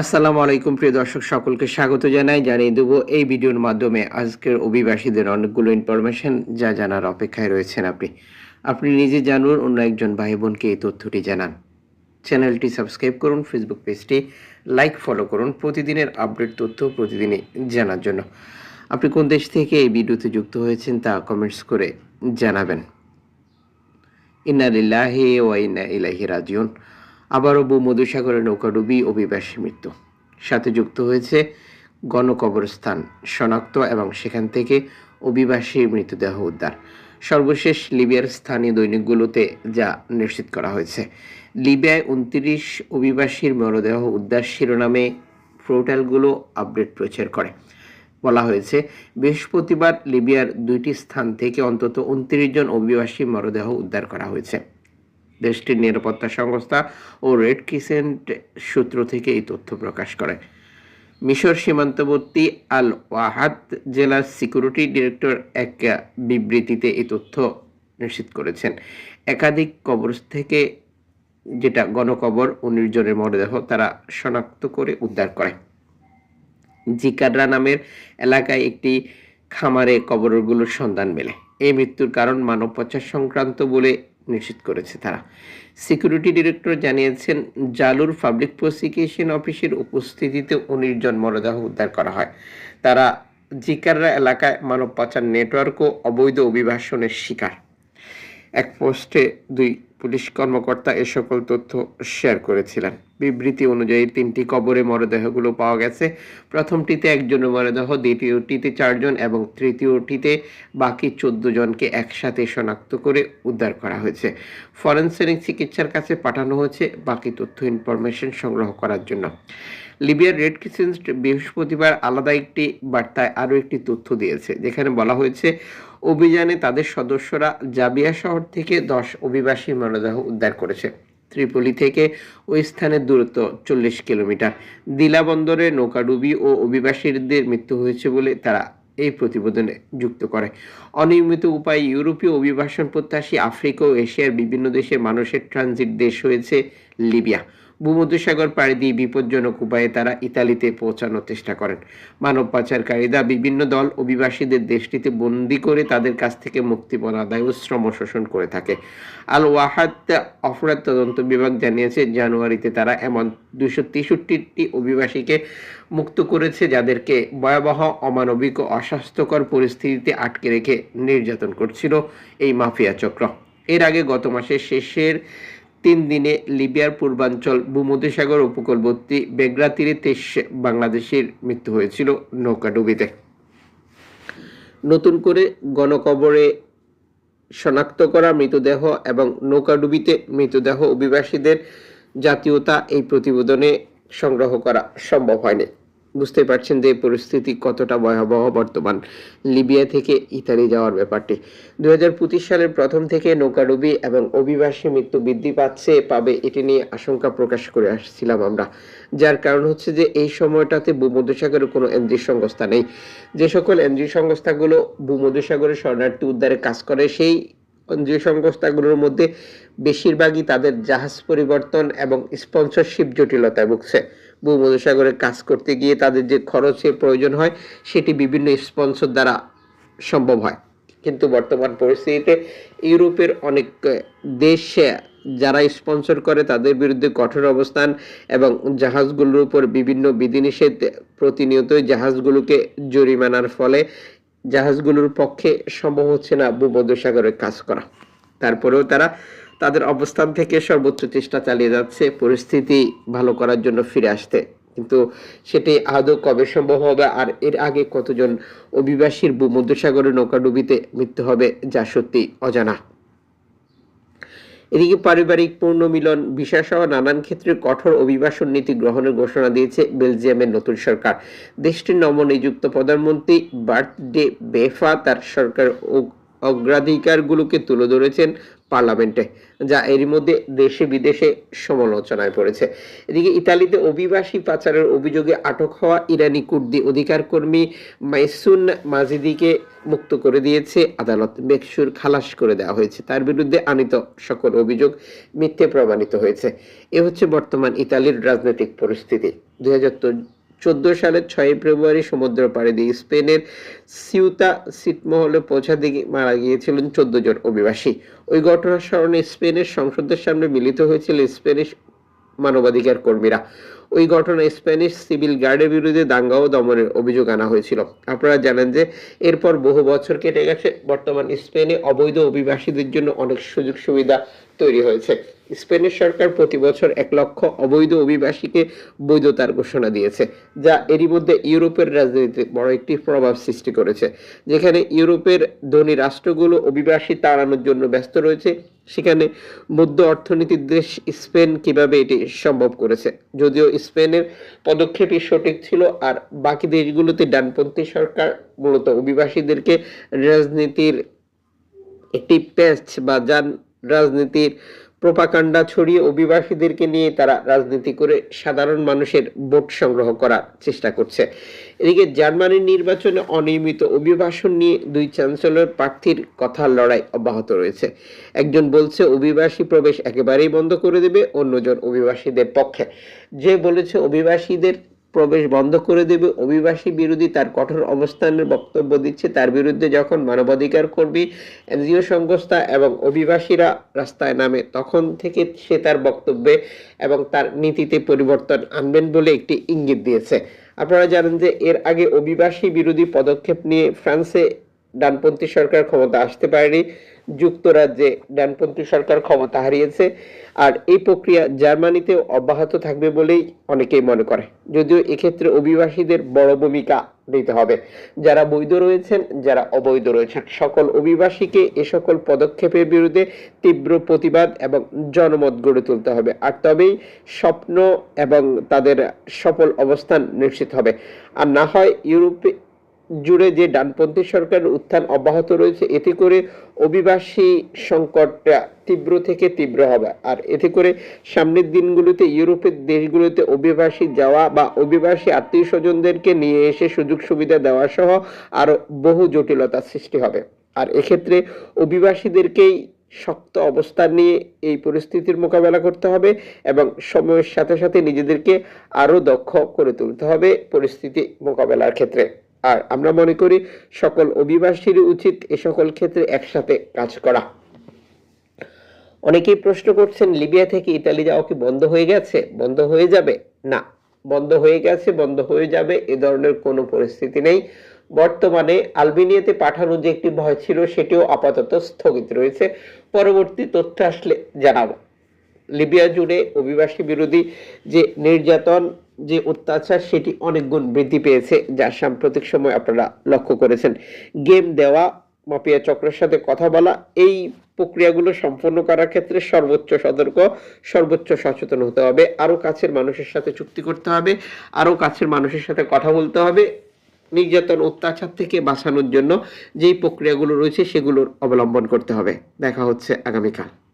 আসসালামু আলাইকুম, প্রিয় দর্শক, সকলকে স্বাগত জানাই। জানিয়ে দেব, এই ভিডিওর মাধ্যমে আজকের অভিবাসীদের অনেকগুলো ইনফরমেশন যা জানার অপেক্ষায় রয়েছেন আপনি। আপনি নিজে জানুন, অন্য একজন ভাই বোনকে এই তথ্যটি জানান। চ্যানেলটি সাবস্ক্রাইব করুন ফেসবুক পেজটি লাইক ফলো করুন প্রতিদিনের আপডেট তথ্য প্রতিদিনই জানার জন্য। আপনি কোন দেশ থেকে এই ভিডিওতে যুক্ত হয়েছেন তা কমেন্টস করে জানাবেন। ইন্না লিল্লাহি ওয়া ইন্না ইলাইহি রাজিউন। আবারও ভূমধুসাগরে নৌকাডুবি অভিবাসী মৃত্যু। সাথে যুক্ত হয়েছে গণকবরস্থান, শনাক্ত এবং সেখান থেকে অভিবাসী মৃতদেহ উদ্ধার। সর্বশেষ লিবিয়ার স্থানীয় দৈনিকগুলোতে যা নিশ্চিত করা হয়েছে। লিবিয়ায় উনত্রিশ অভিবাসীর মরদেহ উদ্ধার শিরোনামে পোর্টালগুলো আপডেট প্রচার করে। বলা হয়েছে, বৃহস্পতিবার লিবিয়ার দুইটি স্থান থেকে অন্তত উনত্রিশ জন অভিবাসী মরদেহ উদ্ধার করা হয়েছে। দেশটির নিরাপত্তা সংস্থা ও রেড ক্রিসেন্ট সূত্র থেকে এই তথ্য প্রকাশ করে। মিশর সীমান্তবর্তী আল ওয়াহাদ জেলার সিকিউরিটি ডিরেক্টর এক বিবৃতিতে এই তথ্য নিশ্চিত করেছেন। একাধিক কবর থেকে যেটা গণকবর ও নির্জনের মরদেহ তারা শনাক্ত করে উদ্ধার করে। জিকাররা নামের এলাকায় একটি খামারে কবরগুলোর সন্ধান মেলে। এই মৃত্যুর কারণ মানব পাচার সংক্রান্ত বলে নিশ্চিত করেছে তারা। সিকিউরিটি ডিরেক্টর জানিয়েছেন, জালুর পাবলিক প্রসিকিউশন অফিসের উপস্থিতিতে উনিশ জন মরদেহ উদ্ধার করা হয়। তারা জিকাররা এলাকায় মানব পাচার নেটওয়ার্ক ও অবৈধ অভিবাসনের শিকার। এক পোস্টে দুই পুলিশ কর্মকর্তা এ সকল তথ্য শেয়ার করেছিলেন। বিবৃতি অনুযায়ী তিনটি কবরে মরদেহগুলো পাওয়া গেছে। প্রথমটিতে একজনের মরদেহ, দ্বিতীয়টিতে চারজন এবং তৃতীয়টিতে বাকি চোদ্দ জনকে একসাথে শনাক্ত করে উদ্ধার করা হয়েছে। ফরেনসিক চিকিৎসার কাছে পাঠানো হয়েছে। বাকি তথ্য ইনফরমেশন সংগ্রহ করার জন্য। লিবিয়ার রেড ক্রিসেন্ট বৃহস্পতিবার আলাদা একটি বার্তায় আরও একটি তথ্য দিয়েছে, যেখানে বলা হয়েছে, অভিযানে তাদের সদস্যরা জাবিয়া শহর থেকে দশ অভিবাসী মরদেহ উদ্ধার করেছে। ত্রিপলি থেকে ওই স্থানের দূরত্ব চল্লিশ কিলোমিটার। দিলা বন্দরে নৌকাডুবি ও অভিবাসীদের মৃত্যু হয়েছে বলে তারা এই প্রতিবেদনে যুক্ত করে। অনিয়মিত উপায়ে ইউরোপীয় অভিবাসন প্রত্যাশী আফ্রিকা ও এশিয়ার বিভিন্ন দেশের মানুষের ট্রানজিট দেশ হয়েছে লিবিয়া। ভূমধ্যসাগর পাড়ি দিয়ে বিপজ্জনক উপায়ে তারা ইতালিতে পৌঁছানোর চেষ্টা করেন। মানব পাচারকারীরা বিভিন্ন দল অভিবাসীদের দেশটিতে বন্দি করে তাদের কাছ থেকে মুক্তিপণ আদায় ও শ্রম শোষণ করে থাকে। আল ওয়াহাদ অপরাধ তদন্ত বিভাগ জানিয়েছে, জানুয়ারিতে তারা এমন দুশো তেষট্টিটি অভিবাসীকে মুক্ত করেছে যাদেরকে ভয়াবহ, অমানবিক ও অস্বাস্থ্যকর পরিস্থিতিতে আটকে রেখে নির্যাতন করছিল এই মাফিয়া চক্র। এর আগে গত মাসের শেষের তিন দিনে লিবিয়ার পূর্বাঞ্চল ভূমধ্যসাগর উপকূলবর্তী বেগরা তীরে তেইশ বাংলাদেশের মৃত্যু হয়েছিল নৌকাডুবিতে নতুন করে গণকবরে শনাক্ত করা মৃতদেহ এবং নৌকাডুবিতে মৃতদেহ অভিবাসীদের জাতীয়তা এই প্রতিবেদনে সংগ্রহ করা সম্ভব হয়নি। বুঝতে পারছেন যে পরিস্থিতি কতটা ভয়াবহ বর্তমান লিবিয়া থেকে ইতালি যাওয়ার ব্যাপারটি। দু সালের প্রথম থেকে নৌকাডুবি এবং অভিবাসী মৃত্যু বৃদ্ধি পাচ্ছে পাবে এটি নিয়ে আশঙ্কা প্রকাশ করে আসছিলাম আমরা। যার কারণ হচ্ছে যে এই সময়টাতে ভূমধ্যসাগরে কোনো এনজি সংস্থা নেই। যে সকল এনজি সংস্থাগুলো ভূমধ্যসাগরে শরণার্থী উদ্ধারে কাজ করে, সেই এনজিও সংস্থাগুলোর মধ্যে বেশিরভাগই তাদের জাহাজ পরিবর্তন এবং স্পন্সরশিপ জটিলতায় ভুগছে। ভূমধ্যসাগরে কাজ করতে গিয়ে তাদের যে খরচের প্রয়োজন হয়, সেটি বিভিন্ন স্পন্সর দ্বারা সম্ভব হয়। কিন্তু বর্তমান পরিস্থিতিতে ইউরোপের অনেক দেশ যারা স্পন্সর করে, তাদের বিরুদ্ধে কঠোর অবস্থান এবং জাহাজগুলোর উপর বিভিন্ন বিধিনিষেধ প্রতিনিয়তই জাহাজগুলোকে জরিমানার ফলে জাহাজগুলোর পক্ষে সম্ভব হচ্ছে না ভূমধ্যসাগরে কাজ করা। তারপরেও তারা তাদের অবস্থান থেকে সর্বোচ্চ চেষ্টা চালিয়ে যাচ্ছে, পরিস্থিতি ভালো করার জন্য ফিরে আসতে। কিন্তু সেটি আদৌ কবে সম্ভব হবে আর এর আগে কতজন অভিবাসীর ভূমধ্যসাগরের নৌকাডুবিতে মৃত্যু হবে, যা সত্যি অজানা। এদিকে পারিবারিক পূর্ণমিলন ভিসা সহ নানান ক্ষেত্রে কঠোর অভিবাসন নীতি গ্রহণের ঘোষণা দিয়েছে বেলজিয়ামের নতুন সরকার। দেশটির নবনিযুক্ত প্রধানমন্ত্রী বার্থডে বেফা তার সরকার অগ্রাধিকারগুলোকে তুলে ধরেছেন। পার্লামেন্টে, যা এরই মধ্যে দেশে বিদেশে সমালোচনায় পড়েছে। এদিকে ইতালিতে অভিবাসী পাচারের অভিযোগে আটক হওয়া ইরানি কুর্দি অধিকার কর্মী মাইসুন মাজিদিকে মুক্ত করে দিয়েছে আদালত। মেকসুর খালাস করে দেওয়া হয়েছে। তার বিরুদ্ধে আনিত সকল অভিযোগ মিথ্যে প্রমাণিত হয়েছে। এ হচ্ছে বর্তমান ইতালির রাজনৈতিক পরিস্থিতি। দুই হাজার চোদ্দ সালের ছয় ফেব্রুয়ারি সমুদ্র পাড়ে দিয়ে স্পেনের সিউতা সিটমহলে পৌঁছাতে মারা গিয়েছিলেন চোদ্দ জন অভিবাসী। ওই ঘটনার স্মরণে স্পেনের সংসদের সামনে মিলিত হয়েছিল স্পেনিশ মানবাধিকার কর্মীরা। ওই ঘটনায় স্প্যানিশ সিভিল গার্ডের বিরুদ্ধে দাঙ্গা ও দমনের অভিযোগ আনা হয়েছিল। আপনারা জানেন যে এরপর বহু বছর কেটে গেছে। বর্তমান স্পেনে অবৈধ অভিবাসীদের জন্য অনেক সুযোগ সুবিধা তৈরি হয়েছে। স্পেনের সরকার প্রতি বছর এক লক্ষ অবৈধ অভিবাসীকে বৈধতার ঘোষণা দিয়েছে, যা এরই মধ্যে ইউরোপের রাজনীতিতে বড় একটি প্রভাব সৃষ্টি করেছে। যেখানে ইউরোপের ধনী রাষ্ট্রগুলো অভিবাসী তাড়ানোর জন্য ব্যস্ত রয়েছে, সেখানে মধ্য অর্থনীতির দেশ স্পেন কীভাবে এটি সম্ভব করেছে, যদিও স্পেনের পদক্ষেপই সঠিক ছিল, আর বাকি দেশগুলোতে ডানপন্থী সরকার মূলত অভিবাসীদেরকে রাজনীতির একটি প্যাচ বা যান রাজনীতির প্রোপাকাণ্ডা ছড়িয়ে অভিবাসীদেরকে নিয়ে তারা রাজনীতি করে সাধারণ মানুষের ভোট সংগ্রহ করার চেষ্টা করছে। এদিকে জার্মানির নির্বাচনে অনিয়মিত অভিবাসন নিয়ে দুই চ্যান্সেলর প্রার্থীর কথা লড়াই অব্যাহত রয়েছে। একজন বলছে, অভিবাসী প্রবেশ একেবারেই বন্ধ করে দেবে, অন্যজন অভিবাসীদের পক্ষে। যে বলেছে, অভিবাসীদের প্রবেশ বন্ধ করে দেবে। অভিবাসী বিরোধী তার কঠোর অবস্থানের বক্তব্য দিচ্ছে। তার বিরুদ্ধে যখন মানবাধিকার কর্মী, এনজিও সংস্থা এবং অভিবাসীরা রাস্তায় নামে, তখন থেকে সে তার বক্তব্যে এবং তার নীতিতে পরিবর্তন আনবেন বলে একটি ইঙ্গিত দিয়েছে। আপনারা জানেন যে এর আগে অভিবাসী বিরোধী পদক্ষেপ নিয়ে ফ্রান্সে ডানপন্থী সরকার ক্ষমতা আসতে পারেনি, যুক্তরাজ্যে ডানপন্থী সরকার ক্ষমতা হারিয়েছে, আর এই প্রক্রিয়া জার্মানিতেও অব্যাহত থাকবে বলেই অনেকেই মনে করে। যদিও এক্ষেত্রে অভিবাসীদের বড় ভূমিকা নিতে হবে। যারা বৈধ রয়েছেন, যারা অবৈধ রয়েছেন। সকল অভিবাসীকে এ সকল পদক্ষেপের বিরুদ্ধে তীব্র প্রতিবাদ এবং জনমত গড়ে তুলতে হবে। আর তবেই স্বপ্ন এবং তাদের সফল অবস্থান নিশ্চিত হবে। আর না হয় ইউরোপে জুড়ে যে ডানপন্থী সরকারের উত্থান অব্যাহত রয়েছে, এতে করে অভিবাসী সংকটটা তীব্র থেকে তীব্র হবে। আর এতে করে সামনের দিনগুলোতে ইউরোপের দেশগুলোতে অভিবাসী যাওয়া বা অভিবাসী আত্মীয় স্বজনদেরকে নিয়ে এসে সুযোগ সুবিধা দেওয়া সহ আরও বহু জটিলতার সৃষ্টি হবে। আর এক্ষেত্রে অভিবাসীদেরকেই শক্ত অবস্থান নিয়ে এই পরিস্থিতির মোকাবেলা করতে হবে এবং সময়ের সাথে সাথে নিজেদেরকে আরও দক্ষ করে তুলতে হবে পরিস্থিতি মোকাবেলার ক্ষেত্রে। আর আমরা মনে করি সকল অভিবাসীর উচিত এ সকল ক্ষেত্রে একসাথে কাজ করা। অনেকেই প্রশ্ন করছেন, লিবিয়া থেকে ইতালি যাওয়া কি বন্ধ হয়ে গেছে? বন্ধ হয়ে যাবে? না। বন্ধ হয়ে গেছে, বন্ধ হয়ে যাবে, এ ধরনের কোনো পরিস্থিতি নেই। বর্তমানে আলবেনিয়াতে পাঠানোর যে একটি ভয় ছিল, সেটিও আপাতত স্থগিত রয়েছে। পরবর্তী তথ্য আসলে জানাব। লিবিয়া জুড়ে অভিবাসী বিরোধী যে নির্যাতন যে অত্যাচার, সেটি অনেক গুণ বৃদ্ধি পেয়েছে, যা সাম্প্রতিক সময় আপনারা লক্ষ্য করেছেন। গেম দেওয়া, মাফিয়া চক্রের সাথে কথা বলা, এই প্রক্রিয়াগুলো সম্পন্ন করার ক্ষেত্রে সর্বোচ্চ সতর্ক, সর্বোচ্চ সচেতন হতে হবে। আরও কাছের মানুষের সাথে চুক্তি করতে হবে, আরও কাছের মানুষের সাথে কথা বলতে হবে। নির্যাতন, অত্যাচার থেকে বাঁচানোর জন্য যেই প্রক্রিয়াগুলো রয়েছে, সেগুলোর অবলম্বন করতে হবে। দেখা হচ্ছে আগামীকাল।